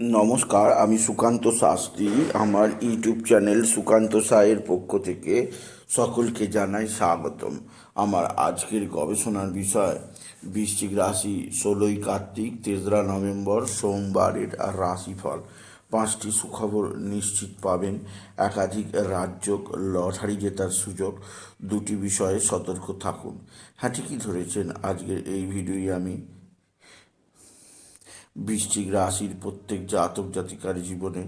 নমস্কার, আমি সুকান্ত শাস্ত্রী। আমার ইউটিউব চ্যানেল সুকান্ত সায়ের পক্ষ থেকে সকলকে জানাই স্বাগতম। আমার আজকের গবেষণার বিষয়, বৃশ্চিক রাশি ষোলোই কার্তিক, তেসরা নভেম্বর সোমবারের রাশিফল। পাঁচটি সুখবর নিশ্চিত পাবেন। একাধিক রাজ্য লটারি জেতার সুযোগ। দুটি বিষয়ে সতর্ক থাকুন। হ্যাঁ ঠিকই ধরেছেন। আজকের এই ভিডিওই আমি বৃশ্চিক রাশির প্রত্যেক জাতক জাতিকার জীবনে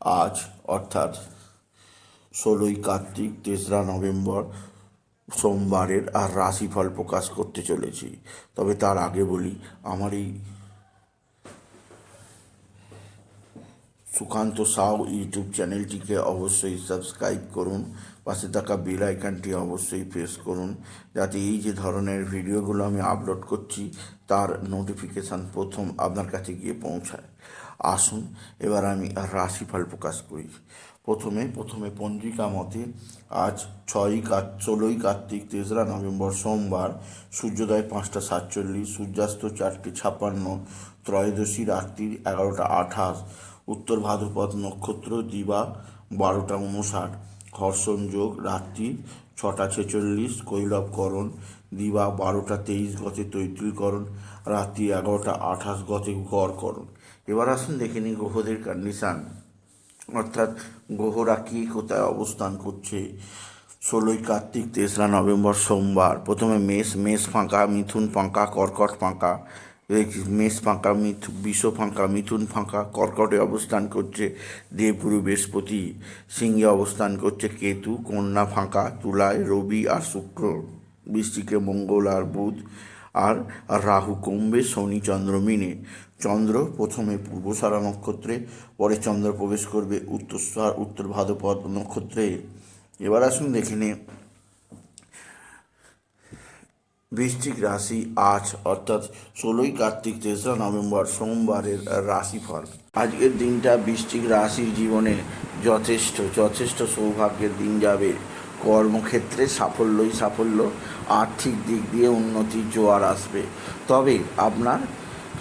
আজ, অর্থাৎ ষোলোই কার্তিক, তেসরা নভেম্বর সোমবারের আর রাশিফল প্রকাশ করতে চলেছি। তবে তার আগে বলি, আমার এই সুকান্ত সাউ ইউটিউব চ্যানেলটিকে অবশ্যই সাবস্ক্রাইব করুন। পাশে থাকা বেল আইকনটি অবশ্যই প্রেস করুন, যাতে এই যে ধরনের ভিডিওগুলো আমি আপলোড করছি, তার নোটিফিকেশান প্রথম আপনার কাছে গিয়ে পৌঁছায়। আসুন, এবার আমি রাশিফল প্রকাশ করি। প্রথমে প্রথমে পঞ্জিকা মতে, আজ ছয়ই কার ষোলোই কার্তিক, তেসরা নভেম্বর সোমবার, সূর্যোদয় পাঁচটা সাতচল্লিশ, সূর্যাস্ত চারটে ছাপ্পান্ন, ত্রয়োদশী রাত্রি এগারোটা আঠাশ উত্তর ভাদ্রপদ নক্ষত্র, দিবা বারোটা উনষাট। হর্ষণ যোগ, রাত্রি ছটা ছেচল্লিশ কৈলবকরণ দিবা বারোটা তেইশ গতে তৈতিলকরণ, রাত্রি এগারোটা আঠাশ গতে গড়করণ। এবার আসুন দেখে নিই গ্রহদের কন্ডিশান অর্থাৎ গ্রহরা কী কোথায় অবস্থান করছে? ষোলোই কার্তিক, তেসরা নভেম্বর সোমবার। প্রথমে মেষ মেষ ফাঁকা, মিথুন ফাঁকা, কর্কট ফাঁকা। মেষ ফাঁকা, মিথ বিষ ফাঁকা, মিথুন ফাঁকা, কর্কটে অবস্থান করছে, দেবগুরু বৃহস্পতি সিংহে অবস্থান করছে, কেতু, কন্যা ফাঁকা তুলায় রবি আর শুক্র। বৃষ্টিকে মঙ্গল আর বুধ আর রাহু কুম্ভে, শনি চন্দ্র মিনে। চন্দ্র প্রথমে পূর্বসারা নক্ষত্রে, পরে চন্দ্র প্রবেশ করবে উত্তর উত্তর ভাদ্রপদ নক্ষত্রে। এবার আসুন দেখে নিই বৃশ্চিক রাশি আজ, অর্থাৎ ষোলোই কার্তিক, তেসরা নভেম্বর, সোমবারের রাশিফল। আজকের দিনটা বৃষ্টিক রাশির জীবনে যথেষ্ট যথেষ্ট সৌভাগ্যের দিন যাবে। কর্মক্ষেত্রে সাফল্যই সাফল্য, আর্থিক দিক দিয়ে উন্নতির জোয়ার আসবে। তবে আপনার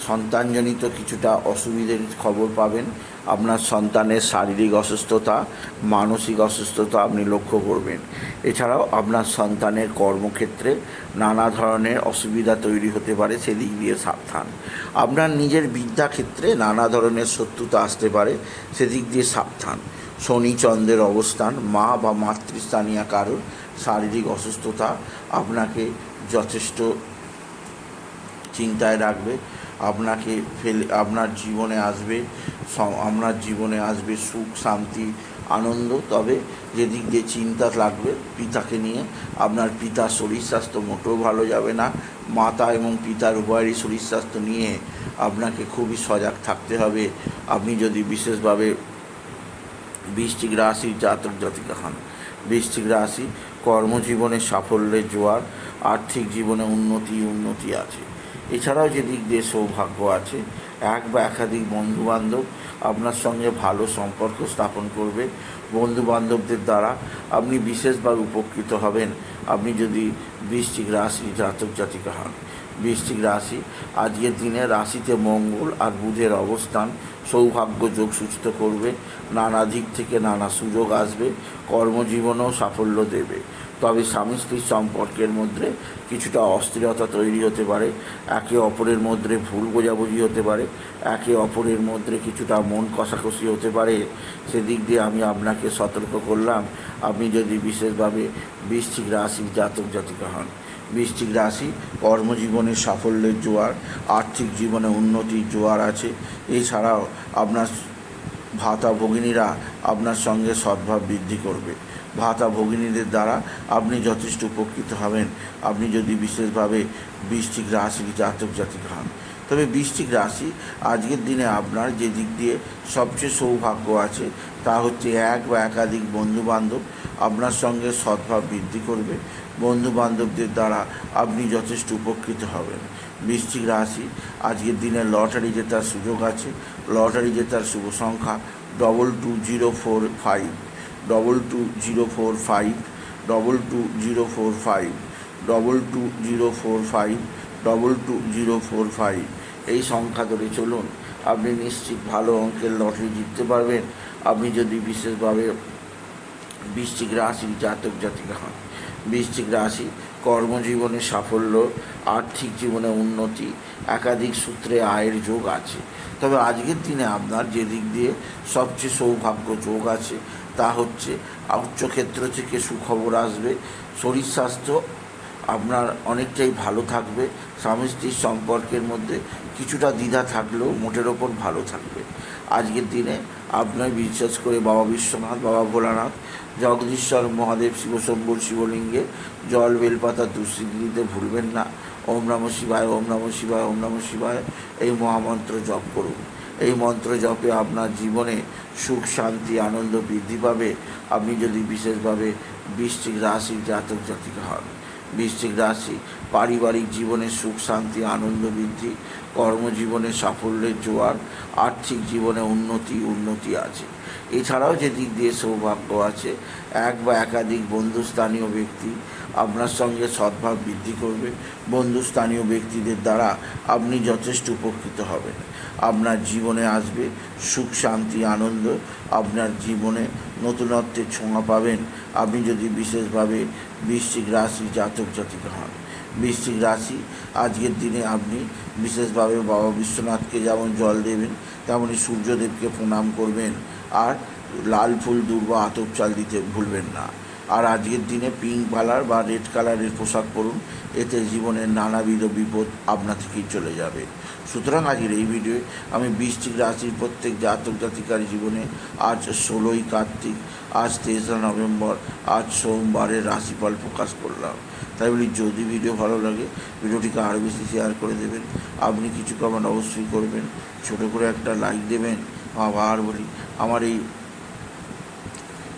সন্তানজনিত কিছুটা অসুবিধের খবর পাবেন। আপনার সন্তানের শারীরিক অসুস্থতা, মানসিক অসুস্থতা আপনি লক্ষ্য করবেন। এছাড়াও আপনার সন্তানের কর্মক্ষেত্রে নানা ধরনের অসুবিধা তৈরি হতে পারে, সেদিক দিয়ে সাবধান। আপনার নিজের বিদ্যাক্ষেত্রে নানা ধরনের শত্রুতা আসতে পারে, সেদিক দিয়ে সাবধান। শনি চন্দ্রের অবস্থান, মা বা মাতৃস্থানীয় কারোর শারীরিক অসুস্থতা আপনাকে যথেষ্ট চিন্তায় রাখবে। আপনাকে ফেলে, আপনার জীবনে আসবে আপনার জীবনে আসবে সুখ, শান্তি, আনন্দ। তবে যেদিক দিয়ে চিন্তা লাগবে পিতাকে নিয়ে, আপনার পিতার শরীর স্বাস্থ্য মোটেও ভালো যাবে না। মাতা এবং পিতার উভয়েরই শরীর স্বাস্থ্য নিয়ে আপনাকে খুবই সজাগ থাকতে হবে। আপনি যদি বিশেষভাবে বৃষ্টিক রাশির জাতক জাতিকা হন বৃষ্টিক রাশি কর্মজীবনে সাফল্যের জোয়ার, আর্থিক জীবনে উন্নতি উন্নতি আছে। এছাড়াও যে দিক দিয়ে সৌভাগ্য আছে, এক বা একাধিক বন্ধুবান্ধব আপনার সঙ্গে ভালো সম্পর্ক স্থাপন করবে। বন্ধু বান্ধবদের দ্বারা আপনি বিশেষভাবে উপকৃত হবেন। আপনি যদি বৃশ্চিক রাশি জাতক জাতিকা হন, বৃশ্চিক রাশি আজকের দিনে রাশিতে মঙ্গল আর বুধের অবস্থান সৌভাগ্য যোগ সূচিত করবে। নানা দিক থেকে নানা সুযোগ আসবে। কর্মজীবনেও সাফল্য দেবে। তবে স্বামী স্ত্রীর সম্পর্কের মধ্যে কিছুটা অস্থিরতা তৈরি হতে পারে, একে অপরের মধ্যে ভুল বোঝাবুঝি হতে পারে, একে অপরের মধ্যে কিছুটা মন কষাকষি হতে পারে। সেদিক দিয়ে আমি আপনাকে সতর্ক করলাম, আপনি যদি বিশেষভাবে বৃশ্চিক রাশির জাতক জাতিকা হন। বৃশ্চিক রাশি কর্মজীবনে সাফল্যের জোয়ার, আর্থিক জীবনে উন্নতির জোয়ার আছে। এছাড়াও আপনার ভাতা ভগিনীরা আপনার সঙ্গে সদ্ভাব বৃদ্ধি করবে। ভাতা ভগিনীদের দ্বারা আপনি যথেষ্ট উপকৃত হবেন। আপনি যদি বিশেষভাবে বৃষ্টিক রাশি জাতক জাতিক হন। তবে বৃষ্টিক রাশি আজকের দিনে আপনার যে দিক দিয়ে সবচেয়ে সৌভাগ্য আছে, তা হচ্ছে এক বা একাধিক বন্ধুবান্ধব আপনার সঙ্গে সদ্ভাব বৃদ্ধি করবে। বন্ধু বান্ধবদের দ্বারা আপনি যথেষ্ট উপকৃত হবেন। বৃশ্চিক রাশি আজকের দিনে লটারি জেতার সুযোগ আছে। লটারি জেতার শুভ সংখ্যা double two zero four five double two zero four five double two zero four five double two zero four five double two zero four five এই সংখ্যা ধরে চলুন, আপনি নিশ্চিত ভালো অঙ্কের লটারি জিততে পারবেন। আপনি যদি বিশেষভাবে বৃশ্চিক রাশির জাতক জাতিকা হন, বৃশ্চিক রাশি কর্মজীবনে সাফল্য, আর্থিক জীবনে উন্নতি, একাধিক সূত্রে আয়ের যোগ আছে। তবে আজকের দিনে আপনার যে দিক দিয়ে সবচেয়ে সৌভাগ্য যোগ আছে তা হচ্ছে উচ্চক্ষেত্র থেকে সুখবর আসবে। শরীর স্বাস্থ্য আপনার অনেকটাই ভালো থাকবে। স্বামী স্ত্রীর সম্পর্কের মধ্যে কিছুটা দ্বিধা থাকলেও মোটের ওপর ভালো থাকবে। আজকের দিনে আপনার বিশ্বাস করে বাবা বিশ্বনাথ, বাবা ভোলানাথ, জগদীশ্বর মহাদেব শিবশম্ভুর শিবলিঙ্গে জল, বেলপাতা দুশ্চিন্তি দিতে ভুলবেন না। ওম নম শিবায়, ওম নম শিবায়, ওম নম শিবায়। এই মহামন্ত্র জপ করুন। এই মন্ত্র জপে আপনার জীবনে সুখ, শান্তি, আনন্দ বৃদ্ধি পাবে। আপনি যদি বিশেষভাবে বৃষ্টিক রাশির জাতক জাতিকা হন, বৃশ্চিক রাশি পারিবারিক জীবনে সুখ, শান্তি, আনন্দ বৃদ্ধি, কর্মজীবনে সাফল্যের জোয়ার, আর্থিক জীবনে উন্নতি উন্নতি আছে। এছাড়াও যে দিক দিয়ে সৌভাগ্য আছে, এক বা একাধিক বন্ধুস্থানীয় ব্যক্তি আপনার সঙ্গে সদ্ভাব বৃদ্ধি করবে। বন্ধুস্থানীয় ব্যক্তিদের দ্বারা আপনি যথেষ্ট উপকৃত হবেন। আপনার জীবনে আসবে সুখ, শান্তি, আনন্দ। আপনার জীবনে নতুনত্বের ছোঁয়া পাবেন। আপনি যদি বিশেষভাবে বৃশ্চিক রাশি জাতক জাতিকা হন, বৃশ্চিক রাশি আজকের দিনে আপনি বিশেষভাবে বাবা বিশ্বনাথকে যেমন জল দেবেন তেমনই সূর্যদেবকে প্রণাম করবেন। আর লাল ফুল, দুর্বা, আতপ চাল দিতে ভুলবেন না। আর আজকের দিনে পিঙ্ক কালার বা রেড কালারের পোশাক পরুন, এতে জীবনের নানাবিধ বিপদ আপনা থেকেই চলে যাবে। সুতরাং আজকের এই ভিডিওয়ে আমি বৃশ্চিক রাশির প্রত্যেক জাতক জাতিকার জীবনে আজ ষোলোই কার্তিক, আজ তেসরা নভেম্বর, আজ সোমবারের রাশিফল প্রকাশ করলাম। তাই বলি, যদি ভিডিও ভালো লাগে ভিডিওটিকে আরও বেশি শেয়ার করে দেবেন। আপনি কিছু কমেন্ট অবশ্যই করবেন। ছোটো করে একটা লাইক দেবেন। আবার বলি, আমার এই